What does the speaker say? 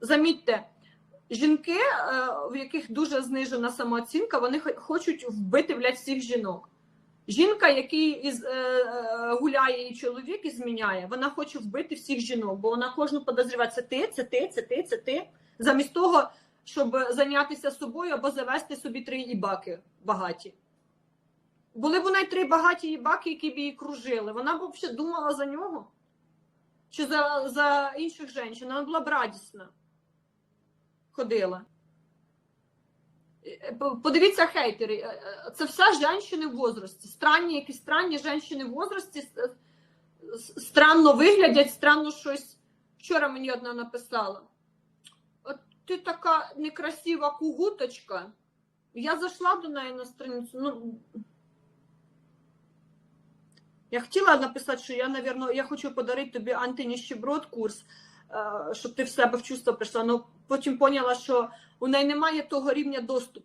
замітьте, жінки, е, в яких дуже знижена самооцінка, вони хочуть вбити блядь, всіх жінок. Жінка, який із, е, е, гуляє її чоловік і зміняє, вона хоче вбити всіх жінок, бо вона кожну подозріває, це ти, це ти, це ти, це ти. Замість того, щоб зайнятися собою або завести собі три ібаки багаті. Були б у неї три багаті ібаки, які б її кружили. Вона б взагалі думала за нього чи за, за інших жінок. Вона була б радісна. Ходила. Е, Подивіться хейтери. Е, е, Це все жінки в возрасті. Странні, якісь странні жінки в с- Странно виглядять, странно щось. Вчора мені одна написала. От ти така некрасива кугуточка. Я зайшла до неї на страницю. Ну, я хотіла написати, що я, напевно, я хочу подарити тобі антиніщеброд курс, щоб ти в себе в чувство прийшла. але потім поняла, що у неї немає того рівня доступу.